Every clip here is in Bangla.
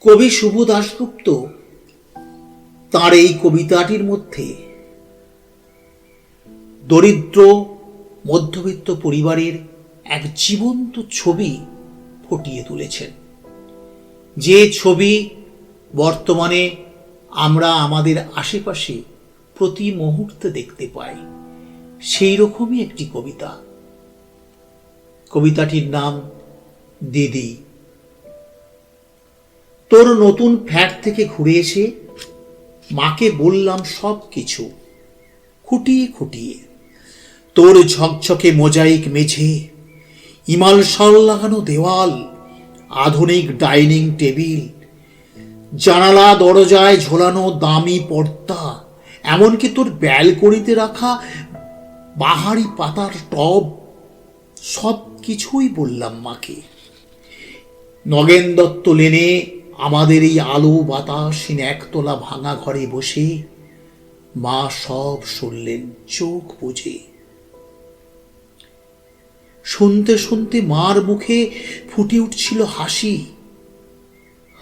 কবি শুভ দাশগুপ্ত তার এই কবিতাটির মধ্যে দরিদ্র মধ্যবিত্ত পরিবারের এক জীবন্ত ছবি ফুটিয়ে তুলেছেন। যে ছবি বর্তমানে আমরা আমাদের আশেপাশে প্রতি মুহূর্তে দেখতে পাই, সেই রকমই একটি কবিতা। কবিতাটির নাম দিদি। তোর নতুন ফ্ল্যাট থেকে ঘুরে এসে মাকে বললাম সব কিছু খুঁটিয়ে খুঁটিয়ে। তোর ঝকঝকে মোজাইক মেঝে, ইমাল সল লাগানো দেওয়াল, আধুনিক ডাইনিং টেবিল, জানালা দরজায় ঝোলানো দামি পর্দা, এমনকি তোর ব্যালকনিতে রাখা বাহারি পাতার টব সব কিছুই বললাম মাকে। নগেন দত্ত লেনে আমাদের এই আলো বাতাসহীন একতলা ভাঙা ঘরে বসে মা সব শুনলেন, চোখ বুঝে। শুনতে শুনতে মার মুখে ফুটে উঠছিল হাসি,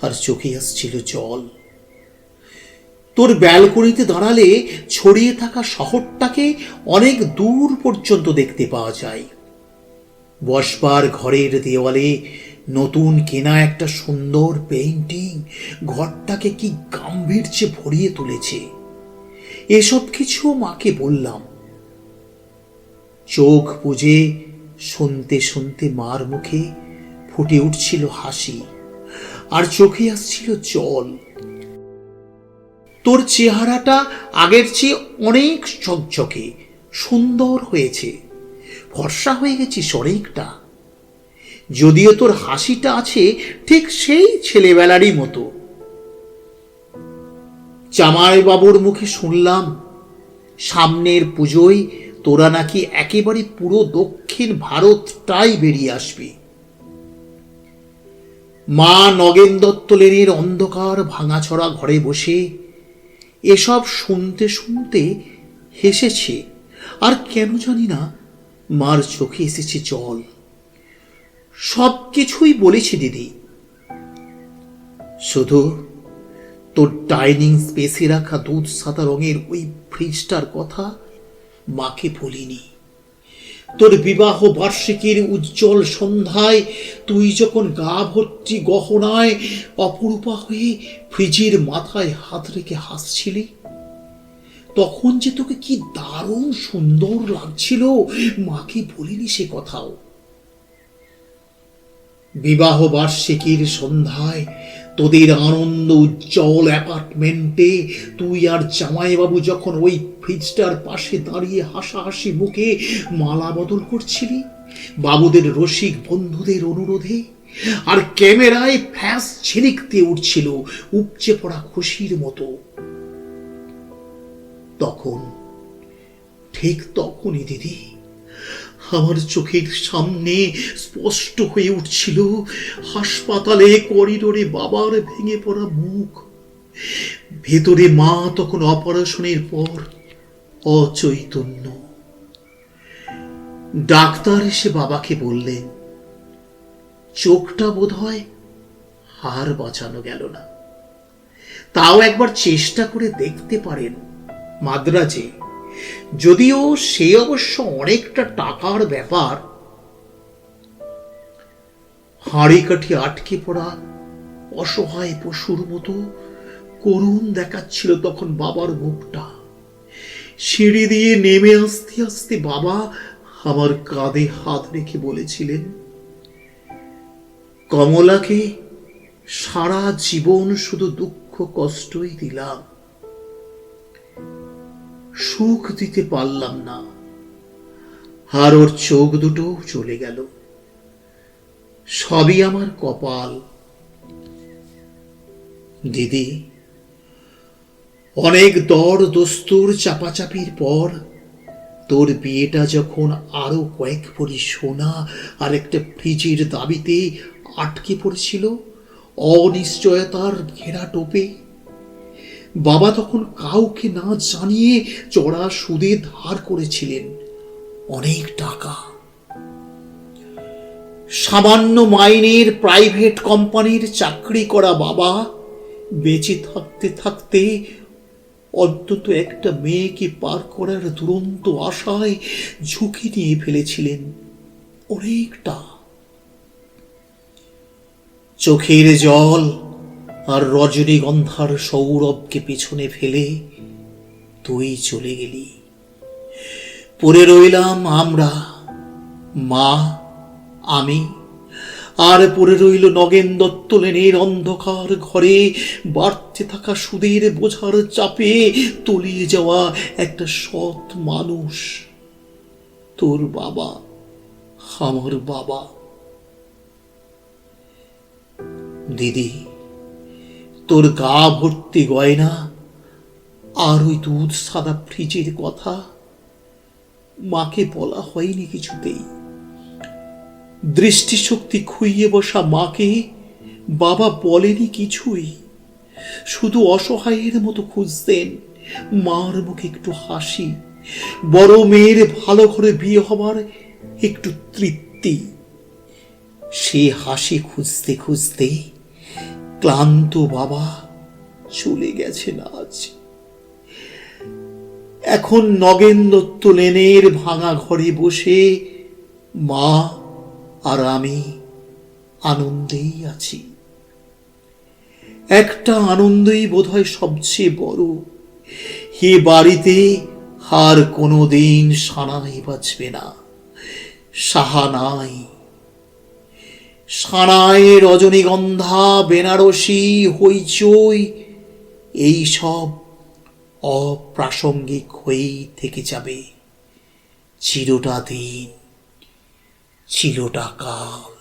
আর চোখে আসছিল জল। তোর ব্যালকনিতে দাঁড়ালে ছড়িয়ে থাকা শহরটাকে অনেক দূর পর্যন্ত দেখতে পাওয়া যায়। বসবার ঘরের দেওয়ালে নতুন কেনা একটা সুন্দর পেইন্টিং ঘরটাকে কি গাম্ভীর্যে ভরিয়ে তুলেছে। এসব কিছু মাকে বললাম। চোখ বুঝে শুনতে শুনতে মার মুখে ফুটে উঠছিল হাসি আর চোখে আসছিল জল। তোর চেহারাটা আগের চেয়ে অনেক চকচকে, সুন্দর হয়েছে। ফর্সা হয়ে গেছিস অনেকটা। যদিও তোর হাসিটা আছে ঠিক সেই ছেলেবেলারই মতো। জামাই বাবুর মুখে শুনলাম, সামনের পুজোয় তোরা নাকি একেবারে পুরো দক্ষিণ ভারতটাই বেরিয়ে আসবি। মা নগেন দত্ত লেনের অন্ধকার ভাঙাছড়া ঘরে বসে এসব শুনতে শুনতে হেসেছে, আর কেন জানি না মার চোখে এসেছে জল। সব কিছুই বলেছি দিদি। শুধু তোর ডাইনিং স্পেসে রাখা দুধ সাদা রঙের ওই ফ্রিজটার কথা মাকে বলিনি। তোর বিবাহ বার্ষিকীর উজ্জ্বল সন্ধ্যায় তুই যখন গা ভর্তি গহনায় অপরূপা হয়ে ফ্রিজের মাথায় হাত রেখে হাসছিলি, তখন যে তোকে কি দারুণ সুন্দর লাগছিল, মাকে বলিনি সে কথাও। বিবাহ বার্ষিকীর সন্ধ্যায় তোদের আনন্দ উজ্জ্বল অ্যাপার্টমেন্টে তুই আর জামাইবাবু যখন ওই ফ্রিজটার পাশে দাঁড়িয়ে হাসাহাসি মুখে মালা বদল করছিলি? বাবুদের রসিক বন্ধুদের অনুরোধে? আর ক্যামেরায় ফ্ল্যাশ ছিলিকতে উঠছিল উপচে পড়া খুশির মতো। তখন, ঠিক তখনই দিদি আমার চোখের সামনে স্পষ্ট হয়ে উঠছিল হাসপাতালে করিডোরে বাবার ভেঙে পড়া মুখ। ভেতরে মা তখন অপারেশনের পর অচৈতন্য। ডাক্তার এসে বাবাকে বললেন, চোখটা বোধ হয় হার বাঁচানো গেল না। তাও একবার চেষ্টা করে দেখতে পারেন মাদ্রাজে। যদিও সে অবশ্য অনেকটা টাকার ব্যাপার। হাঁড়ি কাঠি আটকে পড়া অসহায় পশুর মতো করুণ দেখাচ্ছিল তখন বাবার মুখটা। সিঁড়ি দিয়ে নেমে আসতে আসতে বাবা আমার কাঁধে হাত রেখে বলেছিলেন, কমলাকে সারা জীবন শুধু দুঃখ কষ্টই দিলাম। সুখ দিতে পারলাম না। আর ওর চোখ দুটো চলে গেল। সবই আমার কপাল। দিদি, অনেক দর দস্তুর চাপাচাপির পর তোর বিয়েটা যখন আরও কয়েক ভরি সোনা আর একটা ফ্রিজের দাবিতে আটকে পড়েছিল, অনিশ্চয়তার ঘেরা টোপে বাবা তখন কাউকে না জানিয়ে চড়া সুদে ধার করেছিলেন অনেক টাকা। সামান্য মাইনের প্রাইভেট কোম্পানির চাকরি করা বাবা বেঁচে থাকতে থাকতে অন্তত একটা মেয়েকে পার করার দুরন্ত আশায় ঝুঁকি নিয়ে ফেলেছিলেন অনেকটা। চোখের জল আর রজনীগন্ধার সৌরভকে পেছনে ফেলে তুই চলে গেলি। পড়ে রইলাম আমরা, মা, আমি। আর পড়ে রইল নগেন দত্ত লেনের অন্ধকার ঘরে, বাড়তে থাকা সুদের বোঝার চাপে তলিয়ে যাওয়া একটা সৎ মানুষ। তোর বাবা, আমার বাবা। দিদি। তোর গা ভর্তি গয়না, আর ওই দুধ সাদা ফ্রিজের কথা মাকে বলা হয়নি কিছুতেই। দৃষ্টিশক্তি খুইয়ে বসা মাকে বাবা বলেনি কিছুই। শুধু অসহায়ের মতো খুঁজতেন, মার মুখে একটু হাসি, বড় মেয়ের ভালো ঘরে বিয়ে হবার একটু তৃপ্তি। সে হাসি খুঁজতে খুঁজতে ক্লান্ত বাবা চলে গেছেন আজ। এখন নগেন দত্ত লেনের ভাঙা ঘরে বসে মা আর আমি আনন্দেই আছি। একটা আনন্দই বোধহয় সবচেয়ে বড়। হে বাড়িতে আর কোনোদিন সানাই বাজবে না, সাহা নাই। সানায় রজনীগন্ধা বেনারসি হইচই এই সব অপ্রাসঙ্গিক হয়েই থেকে যাবে। চিরটা দিন চিরটা কাল